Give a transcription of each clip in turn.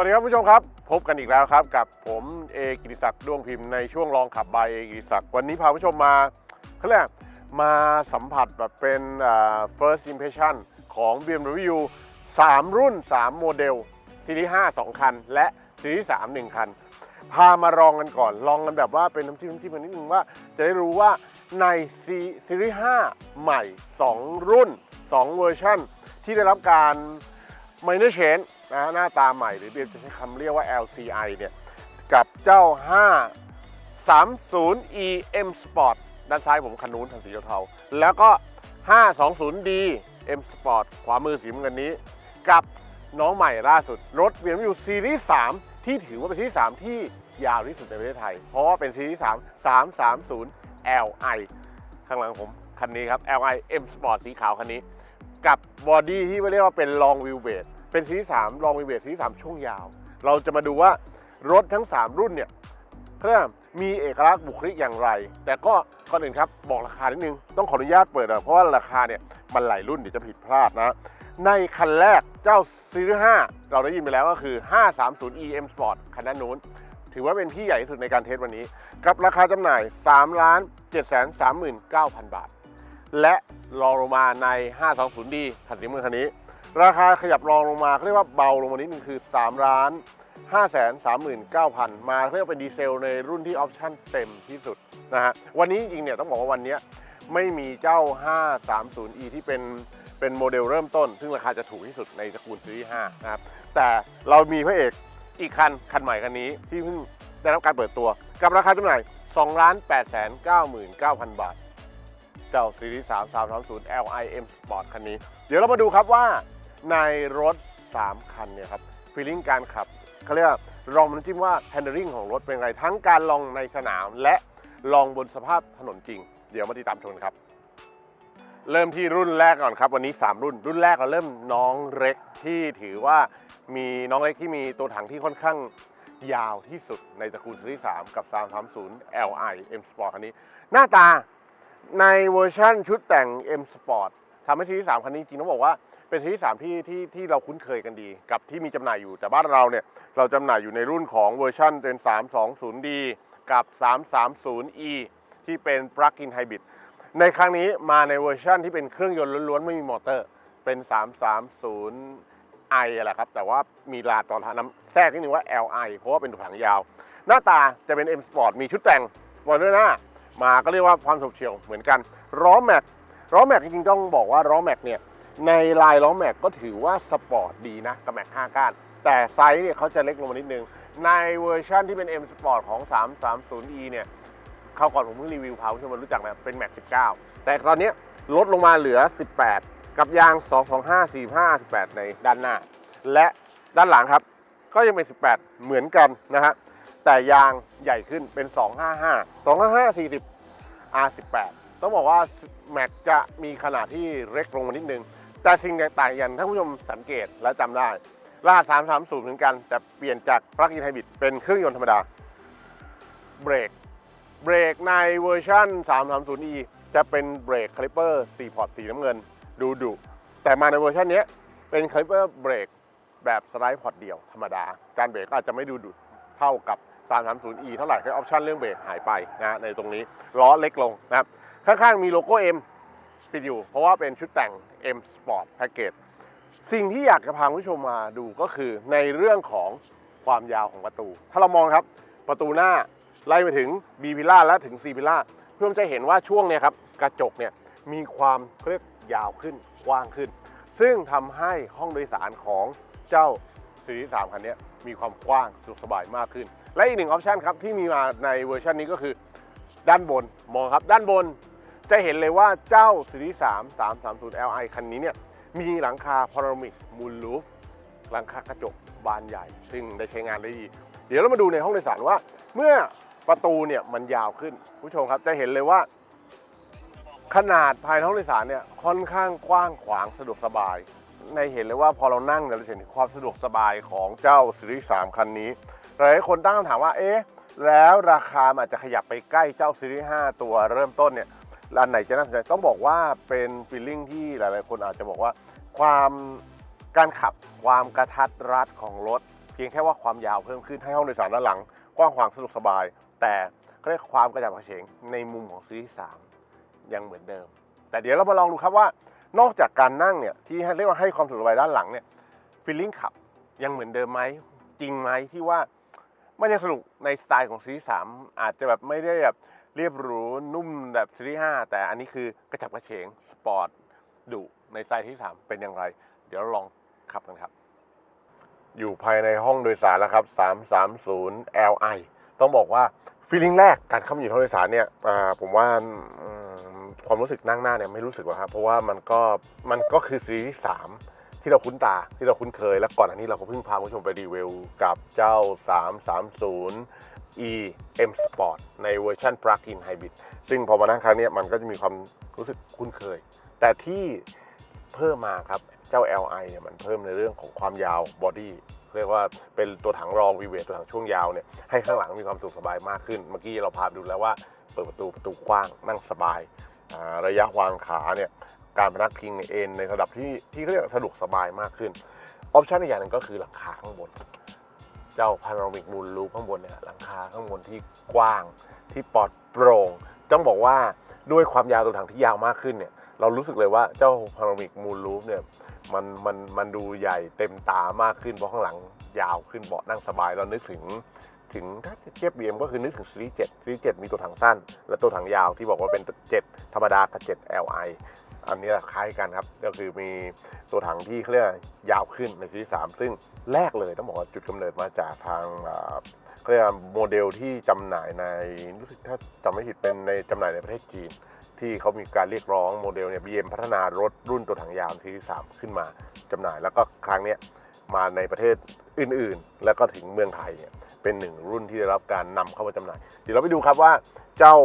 วัสดีครับผู้ชมครับ พบกันอีกแล้วครับ กับผมเอกิติศักดิ์ดวงพิมพ์ในช่วงลองขับบายเอกิติศักดิ์วันนี้พาผู้ชมมาเขาเรียกมาสัมผัสแบบเป็นอ่า first impression ของ BMW 3 รุ่น 3 โมเดลซีรีส์5 2 คัน และซีรีส์3 1 คัน พามาลองกันก่อน ลองกันแบบว่าเป็นน้ำจิ้มน้ำจิ้มกันนิดนึงว่า จะได้รู้ว่าในซีซีรีส์5ใหม่ 2 รุ่น 2 เวอร์ชันที่ได้รับการ minor change นะหน้าตาใหม่หรือเรียกจะใช้คำเรียกว่า LCI เนี่ยกับเจ้า 530 e M Sport ด้านซ้ายผมคันนู้นทางสีเทาๆแล้วก็ 520D M Sport ขวามือสีน้ำเงินนี้ กับน้องใหม่ล่าสุด รถ BMW ซีรีส์ 3 ที่ถือว่าเป็นซีรีส์ 3 ที่ยาวที่สุดในประเทศไทย เพราะว่าเป็นซีรีส์ 3 330 Li ข้างหลังผมคันนี้ครับ Li M Sport สีขาวคันนี้ กับบอดี้ที่เรียกว่าเป็น long wheelbase เป็นซีรีส์3 long wheelbase ซีรีส์3ช่วงยาว เราจะมาดูว่ารถทั้ง 3 รุ่นเนี่ยเครื่อมีเอกลักษณ์บุคลิกอย่างไร แต่ก็ก่อนอื่นครับบอกราคานิดนึง ต้องขออนุญาตเปิดน่อยเพราะว่าราคาเนี่ยมันหลายรุ่นเดี๋ยวจะผิดพลาดนะ ในคันแรกเจ้าซีรีส์5เราได้ยินไปแล้วก็คือ 530 EM Sport คันนั้นนู้น ถือว่าเป็นพี่ใหญ่ที่สุดในการเทสวันนี้ กับราคาจำหน่าย3ล้าน7 3 9 0 0 0 บาท และรองลงมาใน 520D คันสีมือคันนี้ ราคาขยับรองลงมาเขาเรียกว่าเบาลงมานิดนึงคือ 3 ล้าน 5 3 9 0 0 0 มาเรียกว่าเป็นดีเซลในรุ่นที่ออปชั่นเต็มที่สุดนะฮะวันนี้จริงเนี่ยต้องบอกว่าวันนี้ไม่มีเจ้า 530e ที่เป็นเป็นโมเดลเริ่มต้น ซึ่งราคาจะถูกที่สุดในตระกูลซีรีส์5นะครับแต่เรามีพระเอกอีกคัน คันใหม่คันนี้ที่เพิ่งได้รับการเปิดตัว กับราคาจำหน่าย2ล้าน8 9 9 0 0 0 บาท เจ้าซีรีส์3 330 LIM Sport คันนี้ เดี๋ยวเรามาดูครับว่าในรถ 3 คันเนี่ยครับฟีลลิ่งการขับเขาเรียกลองมันจิ้มว่า handling ของรถเป็นไง ทั้งการลองในสนามและลองบนสภาพถนนจริง เดี๋ยวมาติดตามชมครับ เริ่มที่รุ่นแรกก่อนครับ วันนี้ 3 รุ่น รุ่นแรกเราเริ่มน้องเล็กที่ถือว่ามีน้องเล็กที่มีตัวถังที่ค่อนข้างยาวที่สุดในตระกูลซีรีส์3กับ 330 Li M Sport คันนี้ หน้าตา ในเวอร์ชั่นชุดแต่ง M Sport ทำให้ซีรีส์3คันนี้จริงต้องบอกว่าเป็นซีรีส์3ที่ที่ที่เราคุ้นเคยกันดี กับที่มีจำหน่ายอยู่แต่บ้านเราเนี่ย เราจำหน่ายอยู่ในรุ่นของเวอร์ชันเป็น 320D กับ 330E ที่เป็น Plug-in Hybrid ในครั้งนี้มาในเวอร์ชันที่เป็นเครื่องยนต์ล้วนๆ ไม่มีมอเตอร์เป็น 330i แหละครับ แต่ว่ามีลาต่อท้าน้ำแทรกนิดนึงว่า Li เพราะว่าเป็นถังยาว หน้าตาจะเป็น M Sport มีชุดแต่งสปอยเลอร์หน้า มาก็เรียกว่าความฉกเฉียวเหมือนกันล้อแม็กล้อแม็กจริงๆต้องบอกว่าล้อแม็กเนี่ยในลายล้อแม็กก็ถือว่าสปอร์ตดีนะกับแม็ก5ก้านแต่ไซส์เนี่ยเขาจะเล็กลงมานิดนึง ในเวอร์ชันที่เป็น M Sport ของ 330e เนี่ยคราวก่อนผมเพิ่งรีวิวพาคุณผู้ชมมารู้จักนะเป็นแม็ก19 แต่ตอนนี้ลดลงมาเหลือ 18 กับยาง 225 45 18 ในด้านหน้า และด้านหลังครับก็ยังเป็น 18 เหมือนกันนะฮะ แต่ยางใหญ่ขึ้นเป็น 255 255 40 R18 ต้องบอกว่าแม็กจะมีขนาดที่เล็กลงมานิดนึง แต่สิ่งต่างๆอย่างท่านผู้ชมสังเกตและจำได้ลาด330เหมือนกัน แต่เปลี่ยนจากปลั๊กอินไฮบริดเป็นเครื่องยนต์ธรรมดา เบรก เบรกในเวอร์ชัน 330e จะเป็นเบรกคลิปเปอร์4พอร์ตสีน้ำเงินดูดุแต่มาในเวอร์ชันนี้เป็นคลิปเปอร์เบรกแบบสไลด์พอร์ตเดียวธรรมดา การเบรกอาจจะไม่ดูดุเท่ากับ 330e เท่าไหร่คือออปชันเรื่องเบรกหายไปนะในตรงนี้ล้อเล็กลงนะครับข้างๆมีโลโก้ M ติดอยู่ เพราะว่าเป็นชุดแต่ง M Sport Package สิ่งที่อยากจะพาผู้ชมมาดูก็คือในเรื่องของความยาวของประตู ถ้าเรามองครับประตูหน้าไล่ไปถึง B พิล่าและถึง C พิล่าเพื่อจะเห็นว่าช่วงเนี้ยครับกระจกเนี่ยมีความเรียกยาวขึ้นกว้างขึ้น ซึ่งทำให้ห้องโดยสารของเจ้าซีรีส์3คันนี้มีความกว้างสะดวกสบายมากขึ้น และอีกหนึ่งออปชันครับที่มีมาในเวอร์ชันนี้ก็คือด้านบนมองครับ ด้านบนจะเห็นเลยว่าเจ้าซีรีส์3 330 Li คันนี้เนี่ยมีหลังคาพารามิกมูลลูฟหลังคากระจกบานใหญ่ ซึ่งได้ใช้งานได้ดี เดี๋ยวเรามาดูในห้องโดยสารว่า เมื่อประตูเนี่ยมันยาวขึ้น ผู้ชมครับจะเห็นเลยว่า ขนาดภายในห้องโดยสารเนี่ยค่อนข้างกว้างขวางสะดวกสบาย ในเห็นเลยว่าพอเรานั่งเนี่ยเราเห็นถึงความสะดวกสบายของเจ้าซีรีส์3คันนี้ หลายคนตั้งคำถามว่าเอ๊ะแล้วราคาอาจจะขยับไปใกล้เจ้าซีรีส์5ตัวเริ่มต้นเนี่ยอันไหนจะน่าสนใจต้องบอกว่าเป็นฟีลลิ่งที่หลาย ๆ คนอาจจะบอกว่า ความการขับความกระทัดรัดของรถ เพียงแค่ว่าความยาวเพิ่มขึ้นให้ห้องโดยสารด้านหลัง กว้างขวางสะดวกสบาย แต่ก็เรียกความกระฉับกระเฉงในมุมของซีรีส์สามยังเหมือนเดิม แต่เดี๋ยวเรามาลองดูครับว่า นอกจากการนั่งเนี่ยที่เรียกว่าให้ความสะดวกสบายด้านหลังเนี่ยฟีลลิ่งขับยังเหมือนเดิมไหมจริงไหมที่ว่า มันยังสนุกในสไตล์ของซีรีส์สามอาจจะแบบไม่ได้แบบเรียบหรูนุ่มแบบซีรีส์ห้าแต่อันนี้คือกระฉับกระเฉงสปอร์ตดุในสไตล์ที่สามเป็นอย่างไร เดี๋ยวเราลองขับกันครับ อยู่ภายในห้องโดยสารแล้วครับ 330 Li ต้องบอกว่าฟีลิ่งแรกการเข้ามาอยู่ห้องโดยสารเนี่ยผมว่าความรู้สึกนั่งหน้าเนี่ยไม่รู้สึกหรอกครับเพราะว่ามันก็มันก็คือซีรีส์สาม ที่เราคุ้นตาที่เราคุ้นเคย และก่อนอันนี้เราก็เพิ่งพาคุณผู้ชมไปรีวิวกับเจ้า 330 e M Sport ในเวอร์ชัน Plug-in Hybrid ซึ่งพอมานั่งครั้งนี้มันก็จะมีความรู้สึกคุ้นเคย แต่ที่เพิ่มมาครับ เจ้า Li เนี่ยมันเพิ่มในเรื่องของความยาวบอดี้เรียกว่าเป็นตัวถังรองวีเวทตัวถังช่วงยาวเนี่ยให้ข้างหลังมีความสุขสบายมากขึ้น เมื่อกี้เราพาดูแล้วว่าเปิดประตูประตูกว้างนั่งสบาย ระยะวางขาเนี่ย การพนักพิงในเอ็นในระดับที่ที่เรียกสะดวกสบายมากขึ้น ออปชันอีกอย่างหนึ่งก็คือหลังคาข้างบน เจ้าพารามิกมูลลูข้างบนเนี่ยหลังคาข้างบนที่กว้างที่ปลอดโปร่งต้องบอกว่าด้วยความยาวตัวถังที่ยาวมากขึ้นเนี่ยเรารู้สึกเลยว่าเจ้าพารามิกมูลลูเนี่ยมันมันมันดูใหญ่เต็มตามากขึ้นเพราะข้างหลังยาวขึ้นเบาะนั่งสบายเรานึกถึงถึงถ้าเทียบ BM ก็คือนึกถึงซีรีส์7ซีรีส์7มีตัวถังสั้น และตัวถังยาวที่บอกว่าเป็น 7 ธรรมดากับ 7 Li อันนี้คล้ายกันครับ ก็คือมีตัวถังที่เขาเรียกยาวขึ้นในซีรีส์3ซึ่งแรกเลยต้องบอกว่าจุดกำเนิดมาจากทางเรียกโมเดลที่จำหน่ายในรู้สึกถ้าจำไม่ผิดเป็นในจำหน่ายในประเทศจีน ที่เขามีการเรียกร้องโมเดลเนี่ย BM พัฒนารถรุ่นตัวถังยาวซีรีส์3ขึ้นมาจำหน่าย แล้วก็ครั้งเนี้ยมาในประเทศอื่นๆ แล้วก็ถึงเมืองไทยเนี่ยเป็นหนึ่งรุ่นที่ได้รับการนำเข้ามาจำหน่าย เดี๋ยวเราไปดูครับว่าเจ้า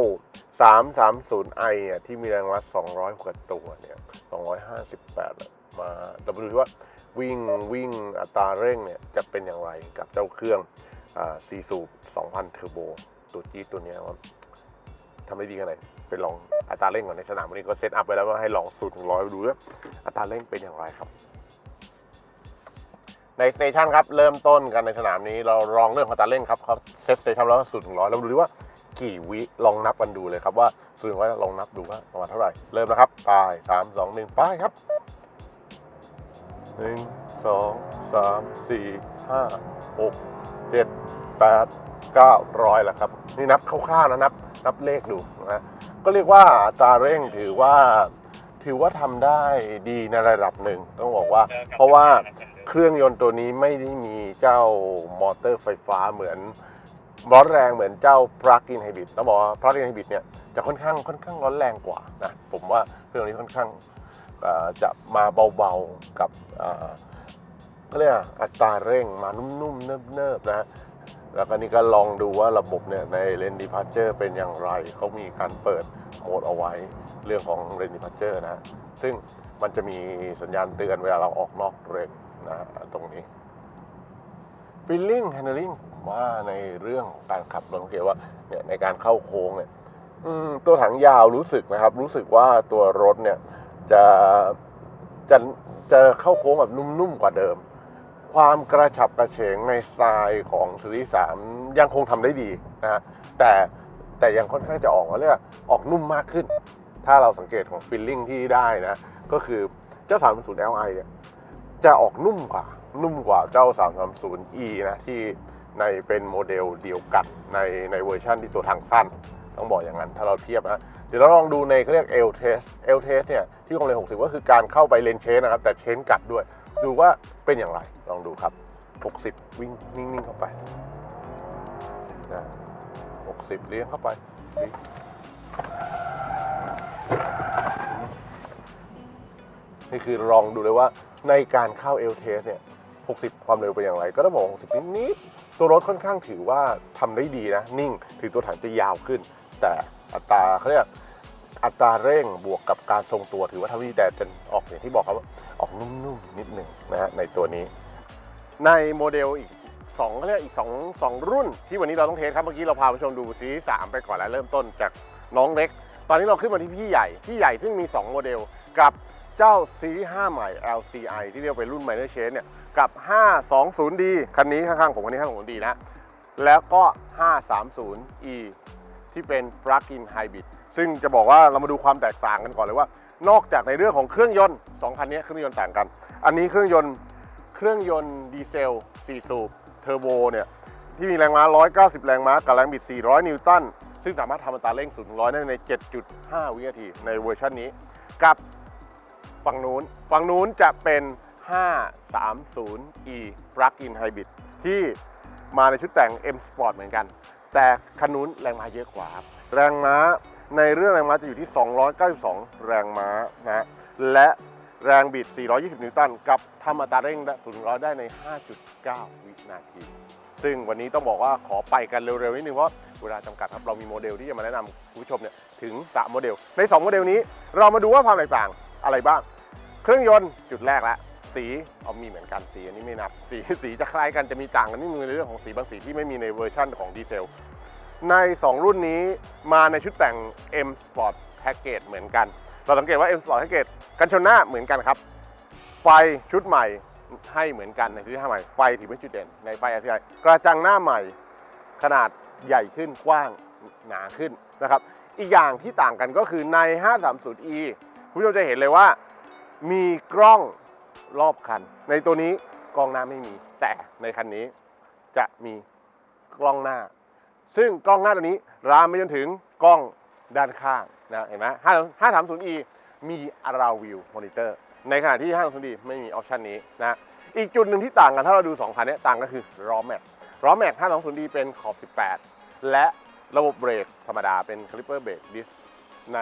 330i อะที่มีแรงวัด 200กว่าตัวเนี่ย 258 มาเราไปดูที่ว่าวิ่งวิ่งอัตราเร่งเนี่ยจะเป็นอย่างไรกับเจ้าเครื่องซีสูบ2,000 เทอร์โบ ตัวจี๊ดตัวเนี้ยว่าทำได้ดีขนาดไหนไปลองอัตราเร่งก่อนในสนามวันนี้ก็เซตอัพไปแล้วว่าให้ลองสูตรถึงร้อยดูว่าอัตราเร่งเป็นอย่างไรครับ ในสเตชันครับเริ่มต้นกันในสนามนี้เราลองเรื่ององอัตราเร่งครับเขาเซตสเตชันแล้วสูตรถึงร้อยเราดูดิว่า กี่วิลองนับกันดูเลยครับว่าสูตรถึงร้อยลองนับดูว่าประมาณเท่าไหร่ เริ่มนะครับไปสามสองหนึ่งไปครับหนึ่งสองสามสี่ห้าหกเจ็ดแปดเก้าร้อยแล้วครับ นี่นับคร่าวๆนะนับนับเลขดูนะก็เรียกว่าตาเร่งถือว่าถือว่าทำได้ดีในระดับหนึ่งต้องบอกว่า เพราะว่าเครื่องยนต์ตัวนี้ไม่ได้มีเจ้ามอเตอร์ไฟฟ้าเหมือน ร้อนแรงเหมือนเจ้า plug-in hybrid ต้องบอกว่า plug-in hybrid เนี่ยจะค่อนข้างค่อนข้างร้อนแรงกว่านะผมว่าเครื่องนี้ค่อนข้างจะมาเบาๆกับก็เรียกอัตราเร่งมานุ่มๆเนิบๆนะแล้วก็นี่ก็ลองดูว่าระบบเนี่ยในเลนดีพาร์เจอร์เป็นอย่างไร เขามีการเปิดโหมดเอาไว้เรื่องของเลนดีพาร์เจอร์นะซึ่งมันจะมีสัญญาณเตือนเวลาเราออกนอกเลนนะตรงนี้ feeling handling ผม ว่าในเรื่องของการขับรถสังเกตว่าเนี่ยในการเข้าโค้งเนี่ยตัวถังยาวรู้สึกนะครับ รู้สึกว่าตัวรถเนี่ยจะจะจะเข้าโค้งแบบนุ่มๆกว่าเดิม ความกระฉับกระเฉงในสไตล์ของซีรีส์สามยังคงทำได้ดีนะฮะแต่แต่ยังค่อนข้างจะออกมาเรียกออกนุ่มมากขึ้น ถ้าเราสังเกตของฟิลลิ่งที่ได้นะ ก็คือเจ้า 330 Li เนี่ยจะออกนุ่มกว่า นุ่มกว่าเจ้า 330e นะที่ ในเป็นโมเดลเดียวกันในในเวอร์ชันที่ตัวทางสั้น ต้องบอกอย่างนั้นถ้าเราเทียบนะเดี๋ยวเราลองดูในเขาเรียก L test L test เนี่ยที่ความเร็ว60 ก็คือการเข้าไปเลนเชนนะครับ แต่เชนกลับด้วย ดูว่าเป็นอย่างไรลองดูครับ 60 วิ่งนิ่งๆ เข้าไปนะ60 เลี้ยงเข้าไปนี่คือลองดูเลยว่าในการเข้า L test เนี่ย 60 ความเร็วเป็นอย่างไร ก็ต้องบอก 60 นิด ตัวรถค่อนข้างถือว่าทำได้ดีนะ นิ่งถือตัวถังจะยาวขึ้น แต่อัตราเขาเรียกอัตราเร่งบวกกับการทรงตัวถือว่าทำดีแต่จะออกอย่างที่บอกครับออกนุ่มๆนิดหนึ่งนะฮะในตัวนี้ ในโมเดลอีกสองเขาเรียกอีกสองสองรุ่น ที่วันนี้เราต้องเทสครับเมื่อกี้เราพาผู้ชมดูซีรีส์สามไปก่อนแล้วเริ่มต้นจากน้องเล็ก ตอนนี้เราขึ้นมาที่พี่ใหญ่พี่ใหญ่ซึ่งมี 2 โมเดล กับเจ้าซีรีส์5ใหม่ LCI ที่เรียกเป็นรุ่น Minor Change เนี่ย กับ 520D คันนี้ข้างๆผมคันนี้ข้างๆผมดีนะ แล้วก็ 530E ที่เป็น plug-in hybrid ซึ่งจะบอกว่าเรามาดูความแตกต่างกันก่อนเลยว่า นอกจากในเรื่องของเครื่องยนต์สองคันนี้เครื่องยนต์ต่างกัน อันนี้เครื่องยนต์เครื่องยนต์ดีเซล 4 สูบเทอร์โบเนี่ยที่มีแรงม้า 190 แรงม้ากับแรงบิด 400 นิวตัน ซึ่งสามารถทำอัตราเร่ง0ถึง100ได้ใน 7.5 วินาทีในเวอร์ชันนี้ กับฝั่งนู้น ฝั่งนู้นจะเป็น 530e plug-in hybrid ที่มาในชุดแต่ง M Sport เหมือนกัน แต่คันนู้นแรงม้าเยอะกว่าครับ แรงม้าในเรื่องแรงม้าจะอยู่ที่ 292 แรงม้านะและแรงบิด 420 นิวตัน กับทำอัตราเร่ง0 100ได้ใน 5.9 วินาที ซึ่งวันนี้ต้องบอกว่าขอไปกันเร็วๆนิดนึงเพราะเวลาจำกัดครับ เรามีโมเดลที่จะมาแนะนำคุณผู้ชมเนี่ยถึง 3 โมเดล ใน 2 โมเดลนี้ เรามาดูว่าความแตกต่างอะไรบ้าง เครื่องยนต์จุดแรกและ สีเอามีเหมือนกันสีอันนี้ไม่นับสีสีจะคล้ายกันจะมีต่างกันนิดนึงในเรื่องของสีบางสีที่ไม่มีในเวอร์ชั่นของดีเซลใน 2 รุ่นนี้มาในชุดแต่ง M Sport Package เหมือนกัน เราสังเกตว่า M Sport Package กันชนหน้าเหมือนกันครับ ไฟชุดใหม่ให้เหมือนกันในที่ห้าใหม่ไฟถือเป็นจุดเด่นในป้าย RCI กระจังหน้าใหม่ขนาดใหญ่ขึ้นกว้างหนาขึ้นนะครับ อีกอย่างที่ต่างกันก็คือใน 530e คุณผู้ชมจะเห็นเลยว่ามีกล้อง รอบคัน ในตัวนี้กล้องหน้าไม่มี แต่ในคันนี้จะมีกล้องหน้า ซึ่งกล้องหน้าตัวนี้รามไปจนถึงกล้องด้านข้างนะเห็นไหม5 530e มี Around View Monitor ในขณะที่ 530d ไม่มีออปชันนี้นะอีกจุดหนึ่งที่ต่างกันถ้าเราดู2คันนี้ต่างก็คือล้อแม็กล้อแม็ก 520d เป็นขอบ 18 และระบบเบรกธรรมดาเป็นคลิปเปอร์เบรกดิสใน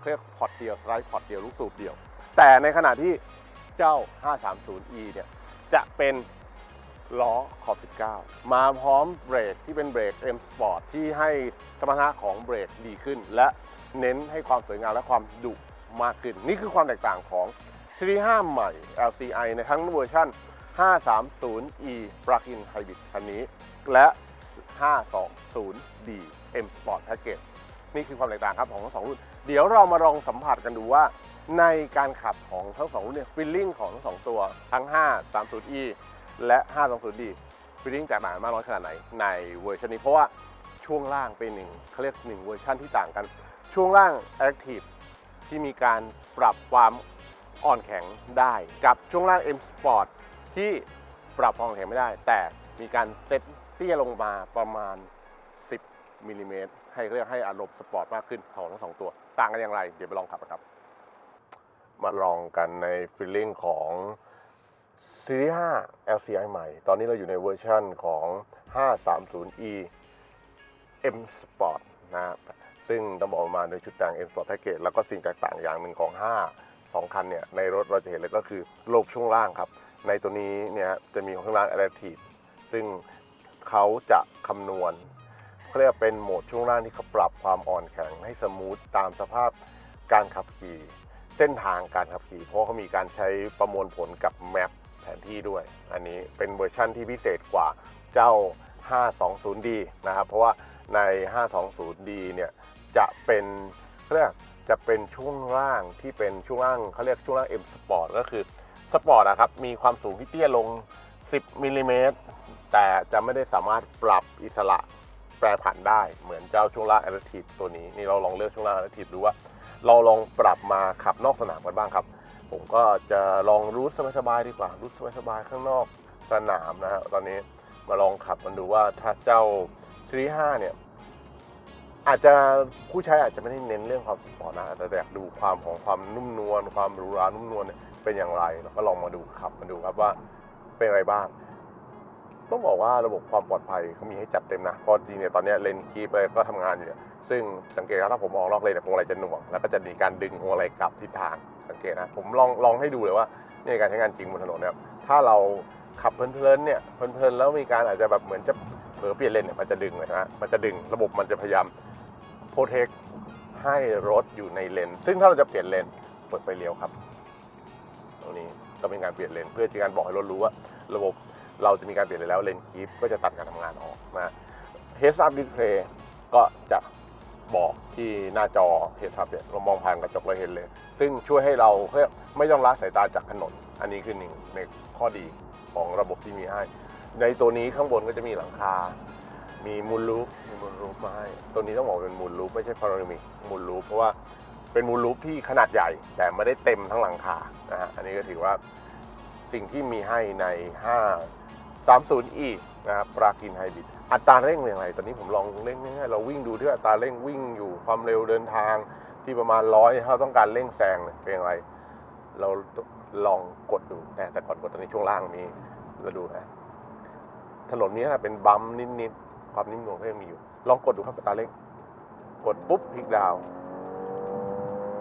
เครื่องพอร์ตเดียวไร้พอร์ตเดียวลูกสูบเดียว แต่ในขณะที่ เจ้า 530e เนี่ยจะเป็นล้อขอบ 19 มาพร้อมเบรกที่เป็นเบรก M Sport ที่ให้สมรรถนะของเบรกดีขึ้น และเน้นให้ความสวยงามและความดุมากขึ้น นี่คือความแตกต่างของซีรีส์5ใหม่ LCI ในทั้งเวอร์ชัน 530e Plug-in Hybrid คันนี้ และ 520d M Sport Package นี่คือความแตกต่างครับของทั้งสองรุ่น เดี๋ยวเรามาลองสัมผัสกันดูว่า ในการขับของทั้งสองรุ่นเนี่ยฟีลลิ่งของทั้งสองตัวทั้ง 530e และ 520d ฟีลลิ่งแตกต่างกันมากน้อยขนาดไหนในเวอร์ชันนี้เพราะว่าช่วงล่างเป็นหนึ่งเขาเรียกหนึ่งเวอร์ชันที่ต่างกัน ช่วงล่าง Active ที่มีการปรับความอ่อนแข็งได้กับช่วงล่าง M Sport ที่ปรับความอ่อนแข็งไม่ได้ แต่มีการเซตเตี้ยลงมาประมาณ 10มิลลิเมตรให้เรียกให้อารมณ์สปอร์ตมากขึ้นของทั้งสองตัว ต่างกันอย่างไร เดี๋ยวไปลองขับกันครับ มาลองกันในฟีลลิ่งของซีรีส์ 5 LCI ใหม่ ตอนนี้เราอยู่ในเวอร์ชันของ 530e M Sport นะครับซึ่งต้องบอกว่ามาในชุดแต่ง M Sport Package แล้วก็สิ่งแตกต่างอย่างหนึ่งของ 5 2 คันเนี่ย ในรถเราจะเห็นเลยก็คือโลกช่วงล่างครับ ในตัวนี้เนี่ยจะมีของข้างล่าง Adaptive ซึ่งเขาจะคำนวณเขาเรียกเป็นโหมดช่วงล่างที่เขาปรับความอ่อนแข็งให้สมูทตามสภาพการขับขี่ เส้นทางการขับขี่ เพราะเขามีการใช้ประมวลผลกับแมปแผนที่ด้วย อันนี้เป็นเวอร์ชั่นที่พิเศษกว่าเจ้า 520D นะครับ เพราะว่าใน 520D เนี่ยจะเป็นเขาเรียกจะเป็นช่วงล่างที่เป็นช่วงล่างเขาเรียกช่วงล่าง M Sport ก็คือสปอร์ตนะครับ มีความสูงที่เตี้ยลง 10มิลลิเมตรแต่จะไม่ได้สามารถปรับอิสระแปรผันได้เหมือนเจ้าช่วงล่าง Adaptive ตัวนี้ นี่เราลองเลือกช่วงล่าง Adaptive ดูว่า เราลองปรับมาขับนอกสนามกันบ้างครับ ผมก็จะลองรูทสบายๆดีกว่ารูทสบายๆข้างนอกสนามนะฮะตอนนี้มาลองขับมันดูว่าถ้าเจ้าซีรีส์5เนี่ย อาจจะผู้ใช้อาจจะไม่ได้เน้นเรื่องความสปอร์ตนะแต่อยากดูความของความนุ่มนวลความหรูหรานุ่มนวลเนี่ยเป็นอย่างไรเราก็ลองมาดูขับมาดูครับว่าเป็นอะไรบ้างต้องบอกว่าระบบความปลอดภัยเขามีให้จัดเต็มนะเพราะจริงเนี่ยตอนนี้เลนคีปอะไรก็ทำงานอยู่เนี่ย ซึ่งสังเกตว่าถ้าผมมองนอกเลนเนี่ยพวงมาลัยจะหน่วง แล้วก็จะมีการดึงพวงมาลัยกลับทิศทางสังเกตนะผมลองลองให้ดูเลยว่าในการใช้งานจริงบนถนนเนี่ยถ้าเราขับเพลินๆเนี่ยเพลินๆแล้วมีการอาจจะแบบเหมือนจะเผลอเปลี่ยนเลนเนี่ยมันจะดึงเลยนะมันจะดึงระบบมันจะพยายามโปรเทคให้รถอยู่ในเลน ซึ่งถ้าเราจะเปลี่ยนเลนเปิดไฟเลี้ยวครับ ตรงนี้ก็เป็นการเปลี่ยนเลน เพื่อที่การบอกให้รถรู้ว่าระบบเราจะมีการเปลี่ยนเลนแล้วเลนคีปก็จะตัดการทำงานออกนะ Heads Up Display ก็จะ บอกที่หน้าจอ Heads Up เนี่ยเรามองผ่านกระจกเราเห็นเลย ซึ่งช่วยให้เราไม่ต้องละสายตาจากถนน อันนี้คือหนึ่งในข้อดีของระบบที่มีให้ ในตัวนี้ข้างบนก็จะมีหลังคา มีมูลลูปมีมูลลูปมาให้ ตัวนี้ต้องบอกเป็นมูลลูปไม่ใช่พารามิกมูลลูปเพราะว่าเป็นมูลลูปที่ขนาดใหญ่ แต่ไม่ได้เต็มทั้งหลังคานะฮะอันนี้ก็ถือว่าสิ่งที่มีให้ใน 530e นะครับปรากินไฮบริด อัตราเร่งเป็นอย่างไร ตอนนี้ผมลองเร่งง่ายๆเราวิ่งดูที่อัตราเร่งวิ่งอยู่ความเร็วเดินทางที่ประมาณร้อยถ้าเราต้องการเร่งแซงเป็นอย่างไร เราลองกดดูแต่แต่ก่อนกดตอนนี้ช่วงล่างมีเราดูนะถนนนี้นะเป็นบัมนิดๆความนิ่มนวลก็ยังมีอยู่ ลองกดดูครับอัตราเร่ง กดปุ๊บพลิกดาว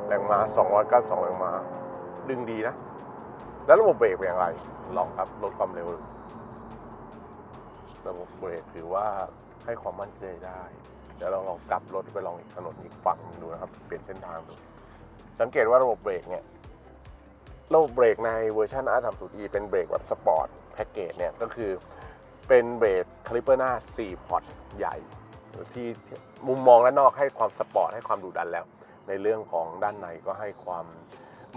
แรงม้า292 แรงม้าดึงดีนะ แล้วระบบเบรกเป็นอย่างไร ลองครับลดความเร็ว ระบบเบรกถือว่าให้ความมั่นใจได้ เดี๋ยวเราลองกลับรถไปลองอีกถนนอีกฝั่งหนึ่งดูนะครับ เปลี่ยนเส้นทางดู สังเกตว่าระบบเบรกเนี่ย ระบบเบรกในเวอร์ชัน R30e เป็นเบรกแบบสปอร์ตแพ็กเกจเนี่ย ก็คือเป็นเบรกคาลิเปอร์หน้า 4 พอร์ตใหญ่ ที่มุมมองด้านนอกให้ความสปอร์ตให้ความดุดันแล้ว ในเรื่องของด้านในก็ให้ความ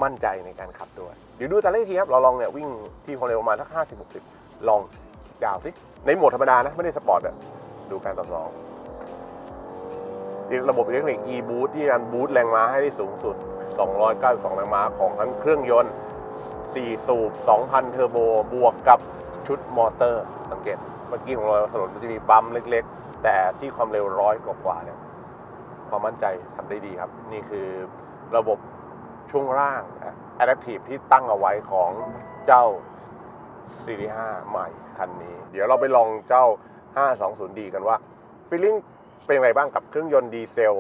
มั่นใจในการขับด้วย เดี๋ยวดูแต่ละทีครับ เราลองเนี่ยวิ่งที่ความเร็วประมาณสัก 50 60 ลองคิกดาวสิ ในโหมดธรรมดานะ ไม่ได้สปอร์ตอะดูการตอบสนองระบบอิเล็กทริก e-boost ที่การบูสต์แรงม้าให้ได้สูงสุด 292 แรงม้าของทั้งเครื่องยนต์ 4 สูบ 2,000 เทอร์โบบวกกับชุดมอเตอร์ สังเกต เมื่อกี้ของเราถนนมันจะมีบัมเล็กๆ แต่ที่ความเร็วร้อยกว่าเนี่ยความมั่นใจทำได้ดีครับ นี่คือระบบช่วงล่าง Adaptive ที่ตั้งเอาไว้ของเจ้า Series 5ใหม่คันนี้ เดี๋ยวเราไปลองเจ้า 520D กันว่าฟีลลิ่งเป็นไงบ้างกับเครื่องยนต์ดีเซล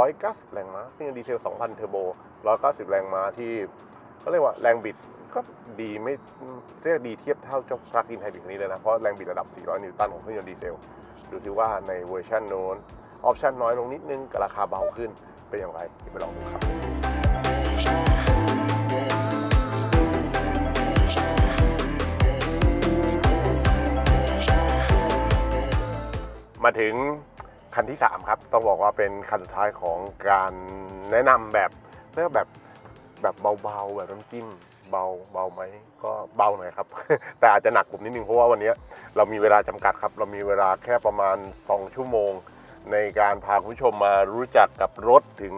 190 แรงม้าเครื่องยนต์ดีเซล 2,000 เทอร์โบ 190 แรงม้าที่เขาเรียกว่าแรงบิดก็ดีไม่เรียกดีเทียบเท่าเจ้า plug-in hybrid คันนี้เลยนะ เพราะแรงบิดระดับ 400 นิวตันของเครื่องยนต์ดีเซล ดูซิว่าในเวอร์ชันโน้นออปชันน้อยลงนิดนึงกับราคาเบาขึ้นเป็นอย่างไรไปลองดูครับ มาถึงคันที่ 3 ครับ ต้องบอกว่าเป็นคันสุดท้ายของการแนะนำแบบเรียกว่าแบบแบบเบาๆแบบน้ำจิ้มเบาเบาไหมก็เบาหน่อยครับ แต่อาจจะหนักผมนิดนึงเพราะว่าวันนี้เรามีเวลาจำกัดครับ เรามีเวลาแค่ประมาณ 2 ชั่วโมง ในการพาคุณผู้ชมมารู้จักกับรถถึง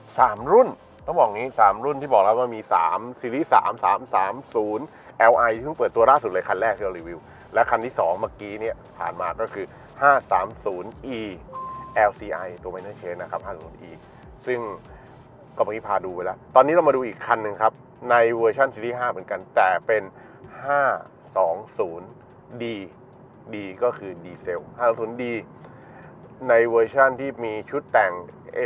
3 รุ่น ต้องบอกงี้ 3 รุ่นที่บอกแล้วว่ามี 3 ซีรีส์3 330 Li ที่เพิ่งเปิดตัวล่าสุดเลยคันแรกที่เรารีวิว และคันที่ 2 เมื่อกี้เนี่ยผ่านมาก็คือ 530e LCI ตัวไมเนอร์เชนนะครับ 530e ซึ่งก็เมื่อกี้พาดูไปแล้ว ตอนนี้เรามาดูอีกคันหนึ่งครับ ในเวอร์ชันซีรีส์5เหมือนกัน แต่เป็น 520d d ก็คือดีเซล 520d ในเวอร์ชันที่มีชุดแต่ง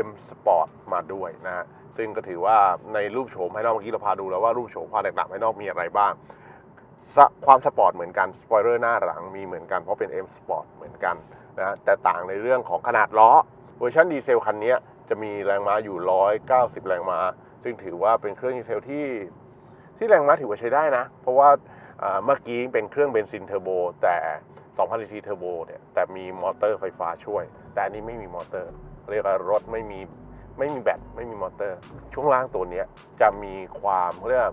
M Sport มาด้วยนะฮะซึ่งก็ถือว่าในรูปโฉมภายนอกเมื่อกี้เราพาดูแล้วว่ารูปโฉมความแตกต่างภายนอกมีอะไรบ้าง ความสปอร์ตเหมือนกันสปอยเลอร์หน้าหลังมีเหมือนกันเพราะเป็น M Sport เหมือนกันนะแต่ต่างในเรื่องของขนาดล้อเวอร์ชันดีเซลคันนี้จะมีแรงม้าอยู่ 190 แรงม้า ซึ่งถือว่าเป็นเครื่องดีเซลที่ที่แรงม้าถือว่าใช้ได้นะ เพราะว่าเมื่อกี้เป็นเครื่องเบนซินเทอร์โบแต่2,000ซีเทอร์โบเนี่ยแต่มีมอเตอร์ไฟฟ้าช่วย แต่อันนี้ไม่มีมอเตอร์ เรียกว่ารถไม่มีไม่มีแบตไม่มีมอเตอร์ ช่วงล่างตัวนี้จะมีความเรียก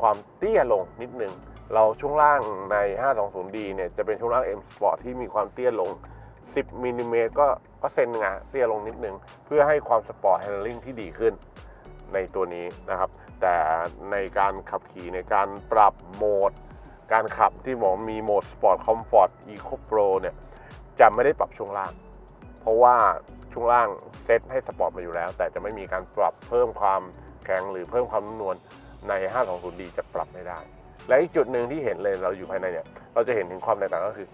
ความเตี้ยลงนิดนึง เราช่วงล่างใน 520D เนี่ยจะเป็นช่วงล่าง M Sport ที่มีความเตี้ยลง 10มิลลิเมตรก็ก็เซนงะเตี้ยลงนิดนึง เพื่อให้ความสปอร์ตแฮนดิ้งที่ดีขึ้นในตัวนี้นะครับ แต่ในการขับขี่ในการปรับโหมด การขับที่บอมีโหมดสปอร์ตคอมฟอร์ตอีโคโปรเนี่ยจะไม่ได้ปรับช่วงล่าง เพราะว่าช่วงล่างเซตให้สปอร์ตมาอยู่แล้ว แต่จะไม่มีการปรับเพิ่มความแข็งหรือเพิ่มความนุ่มนวลใน 520D จะปรับไม่ได้ และอีกจุดหนึ่งที่เห็นเลยเราอยู่ภายในเนี่ย เราจะเห็นถึงความแตกต่างก็คือ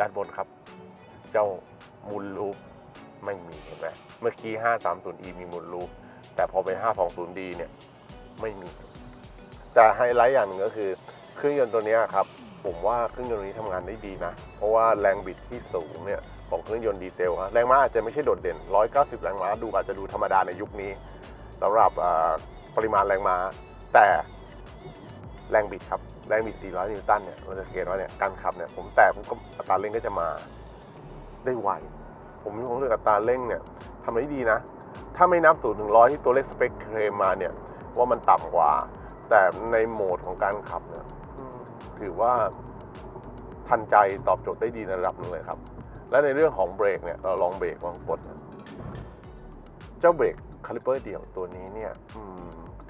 ด้านบนครับ เจ้ามูลลูปไม่มีเห็นไหมเมื่อกี้ 530e มีมูลลูปแต่พอเป็น 520d เนี่ยไม่มี แต่ไฮไลท์อย่างหนึ่งก็คือเครื่องยนต์ตัวนี้ครับ ผมว่าเครื่องยนต์นี้ทำงานได้ดีนะ เพราะว่าแรงบิดที่สูงเนี่ยของเครื่องยนต์ดีเซลฮะแรงม้าอาจจะไม่ใช่โดดเด่น 190 แรงม้าดูอาจจะดูธรรมดาในยุคนี้สำหรับปริมาณแรงม้าแต่ แรงบิดครับ แรงบิด 400 นิวตันเนี่ยเราจะสังเกตว่าเนี่ยการขับเนี่ยผมแตะผมก็อัตราเร่งก็จะมาได้ไว ผมมีความรู้สึกอัตราเร่งเนี่ยทำได้ดีนะ ถ้าไม่นับ0ถึง100ที่ตัวเลขสเปคเคลมมาเนี่ยว่ามันต่ำกว่า แต่ในโหมดของการขับเนี่ยถือว่าทันใจตอบโจทย์ได้ดีในระดับหนึงเลยครับ และในเรื่องของเบรกเนี่ยเราลองเบรกลองกดเจ้าเบรกคาลิเปอร์เดี่ยวตัวนี้เนี่ย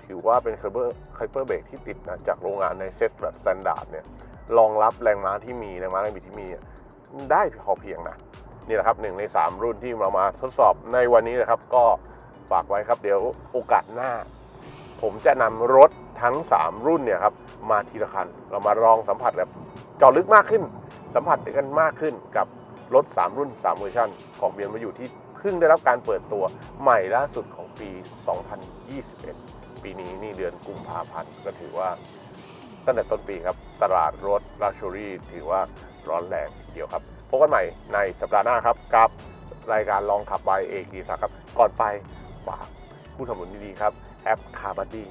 ถือว่าเป็นคาเปอร์คาเปอร์เบรกที่ติดนะจากโรงงานในเซตแบบสแตนดาร์ดเนี่ยรองรับแรงม้าที่มีแรงม้าแรงบิดที่มีได้พอเพียงนะนี่แหละครับหนึ่งใน 3 รุ่นที่เรามาทดสอบในวันนี้นะครับ ก็ฝากไว้ครับเดี๋ยวโอกาสหน้า ผมจะนำรถทั้ง 3 รุ่นเนี่ยครับมาทีละคัน เรามาลองสัมผัสแบบเจาะลึกมากขึ้น สัมผัสกันมากขึ้นกับรถ 3 รุ่น 3 เวอร์ชันของเบียนมาอยู่ที่เพิ่งได้รับการเปิดตัวใหม่ล่าสุดของปี 2021 ปีนี้นี่เดือนกุมภาพันธ์ก็ถือว่าตั้งแต่ต้นปีครับ ตลาดรถลักชัวรี่ถือว่าร้อนแรงทีเดียวครับพบกันใหม่ในสัปดาห์หน้าครับ กับรายการลองขับไปเอกดีสักครับ ก่อนไปฝากผู้สนับสนุนดีๆครับแอปคาร์บัดี้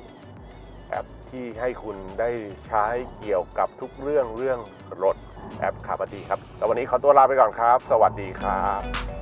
แอปที่ให้คุณได้ใช้เกี่ยวกับทุกเรื่องเรื่องรถแอปคาร์บัดี้ครับแล้ววันนี้ขอตัวลาไปก่อนครับ สวัสดีครับ